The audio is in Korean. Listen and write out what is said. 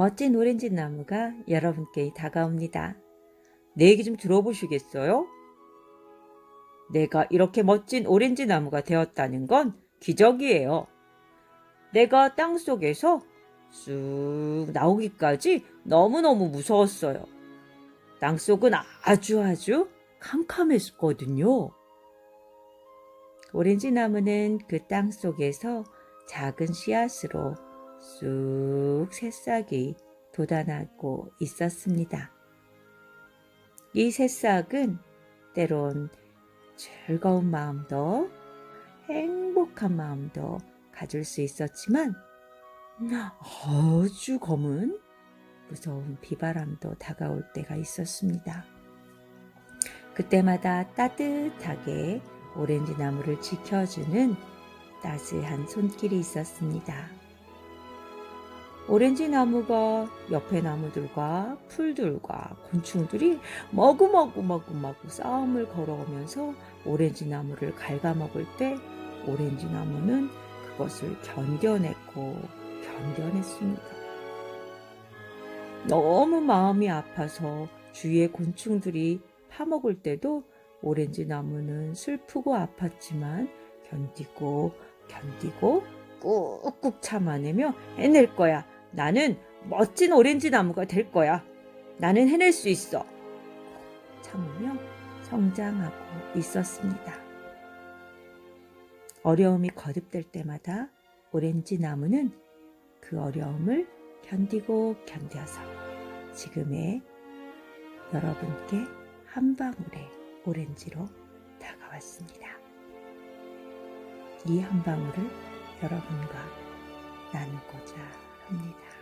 멋진 오렌지 나무가 여러분께 다가옵니다. 내 얘기 좀 들어보시겠어요? 내가 이렇게 멋진 오렌지 나무가 되었다는 건 기적이에요. 내가 땅 속에서 쑥 나오기까지 너무너무 무서웠어요. 땅 속은 아주 아주 캄캄했거든요. 오렌지 나무는 그 땅 속에서 작은 씨앗으로 쑥 새싹이 돋아나고 있었습니다. 이 새싹은 때론 즐거운 마음도 행복한 마음도 가질 수 있었지만 아주 검은 무서운 비바람도 다가올 때가 있었습니다. 그때마다 따뜻하게 오렌지 나무를 지켜주는 따스한 손길이 있었습니다. 오렌지 나무가 옆에 나무들과 풀들과 곤충들이 머구머구머구머구 싸움을 걸어오면서 오렌지 나무를 갉아먹을 때 오렌지 나무는 그것을 견뎌냈고 견뎌냈습니다. 너무 마음이 아파서 주위의 곤충들이 파먹을 때도 오렌지 나무는 슬프고 아팠지만 견디고 견디고 꾹꾹 참아내며 해낼 거야. 나는 멋진 오렌지 나무가 될 거야. 나는 해낼 수 있어. 참으며 성장하고 있었습니다. 어려움이 거듭될 때마다 오렌지 나무는 그 어려움을 견디고 견뎌서 지금의 여러분께 한 방울의 오렌지로 다가왔습니다. 이 한 방울을 여러분과 나누고자 합니다.